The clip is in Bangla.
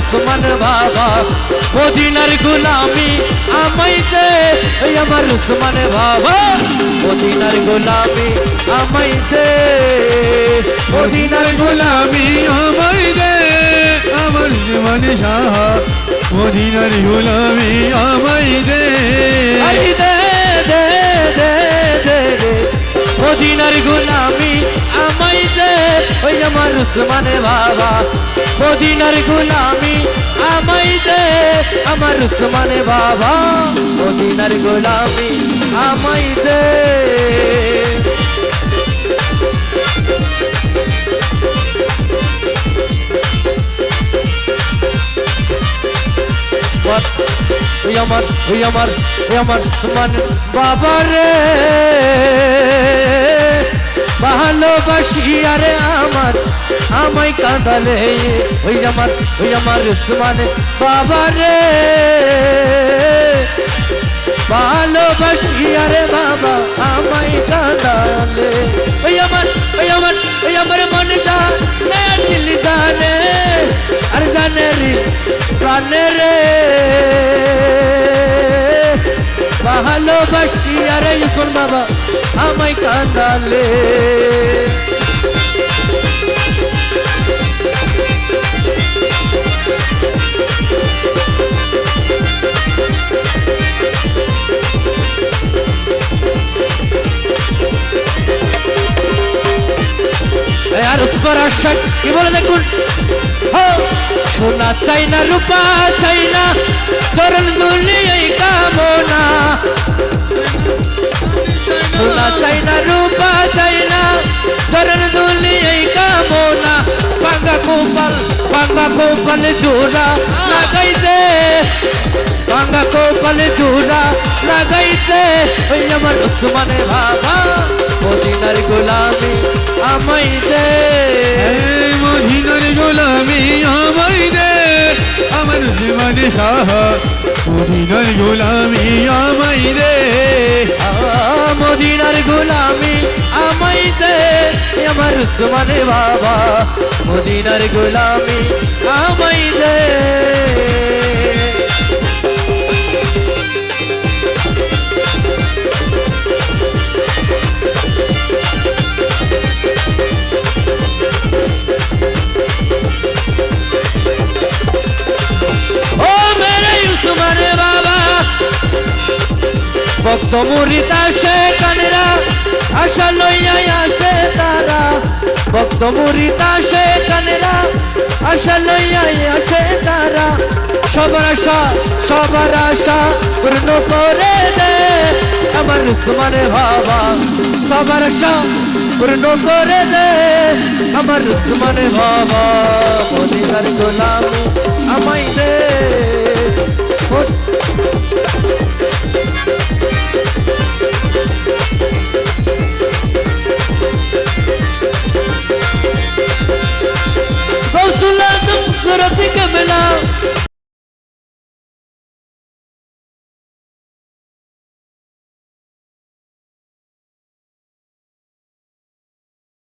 উসমান বাবা মদিনার গোলামি আমাই দে ওই আমার উসমান বাবা মদিনার গোলামি আমাই দে মদিনার গোলামি আমায় দে আমার জীবন সাহা মদিনার গোলামি আমায় দে দে দে দে দে মদিনার গোলামি আমাই ওই আমার উসমানে বাবা, মদিনার গোলামি আমাই দে, আমার উসমানে বাবা, মদিনার গোলামি আমাই দে। ওই আমার ওই আমার ওই আমার সমান বাবা রে। ভালোবাসি, আরে আমার, আমায় কাঁদালে, ওই আমার ওই আমার সমান বাবা রে ভালোবাসি, আরে বাবা, আমায় কাঁদালে, ওই আমার ওই আমার ওই আমার মনে যা দিল জানে, আর জানে রে, প্রাণে রে। ভালোবাসি, আরে ইসুন বাবা, আমায় কাঁদালে। এই আর কি বলে দেখুন? সোনা চাই না, রূপা চাই না, চরণ দুলি কামনা। সোনা চাই না, রূপা চাই না, চরণ দুলি কামনা। পাঙ্গা কোপাল পাঙ্গা কোপাল জোড়া লাগাইতে। পাঙ্গা কোপাল জোড়া লাগাইতে। ওই আমার উসমানে বাবা, মদিনার গোলামি আমাই দে। গোলামি আমায় দে, আমার জীবনে সাহা, মদিনার গোলামি আমায় দে। মদিনার গোলামি আমাই দে আমার সুমানে বাবা, মদিনার গোলামি আমাই দে। ভক্ত মুরিতা সে কানেরা, আশা লইয়া আসে তারা। ভক্ত মুরিতা সে কানেরা, আশা লইয়া আসে তারা। সবার আশা সবার আশা পূর্ণ করে দে। আমার উসমানে বাবা, সবার আশা পূর্ণ করে দে। আমার উসমানে বাবা মদিনার গোলামি আমাই দে।